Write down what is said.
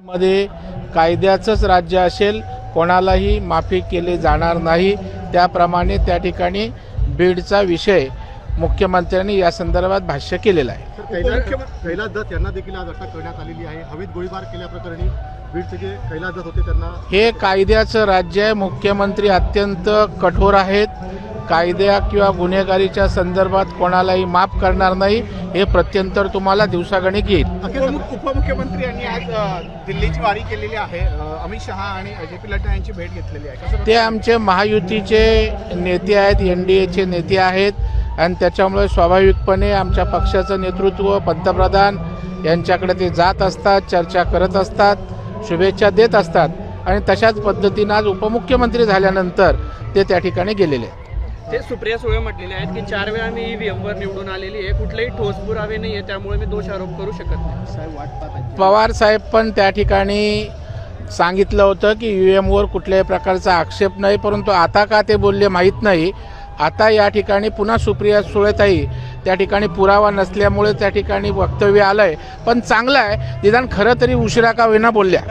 मध्ये कायद्याचंच राज्य असेल कोणालाही माफी केली जाणार नाही. त्याप्रमाणे त्या ठिकाणी बीडचा विषय मुख्यमंत्र्यांनी या संदर्भात भाष्य केलेलं आहे. कैलास दत्त यांना देखील आज अटक करण्यात आलेली आहे. हवेत गोळीबार केल्याप्रकरणी बीडचे जे कैलास दत्त होते त्यांना हे कायद्याचं राज्य आहे. मुख्यमंत्री अत्यंत कठोर आहेत. कायद्या किंवा गुन्हेगारीच्या संदर्भात कोणालाही माफ करणार नाही. हे प्रत्यंतर तुम्हाला दिवसागणिक येईल. उपमुख्यमंत्री यांनी आज दिल्लीची वारी केलेली आहे. अमित शहा आणि जे पी नड्डा यांची भेट घेतलेली आहे. ते आमचे महायुतीचे नेते आहेत एन डी एचे नेते आहेत. आणि त्याच्यामुळे स्वाभाविकपणे आमच्या पक्षाचं नेतृत्व पंतप्रधान यांच्याकडे ते जात असतात चर्चा करत असतात शुभेच्छा देत असतात. आणि तशाच पद्धतीनं आज उपमुख्यमंत्री झाल्यानंतर ते त्या ठिकाणी गेलेले आहेत. ते सुप्रिया सुळे म्हटलेले आहेत की चार वेळा मी ईव्हीएम वर निवडून आलेली आहे. कुठलेही ठोस पुरावे नाही आहे त्यामुळे मी दोष आरोप करू शकत नाही. पवार साहेब पण त्या ठिकाणी सांगितलं होतं की यू एमवर कुठल्याही प्रकारचा आक्षेप नाही परंतु आता का ते बोलले माहीत नाही. आता या ठिकाणी पुन्हा सुप्रिया सुळेताई त्या ठिकाणी पुरावा नसल्यामुळे त्या ठिकाणी वक्तव्य आलं आहे पण चांगलं आहे. निदान खरं तरी उशिरा का होईना बोलल्या.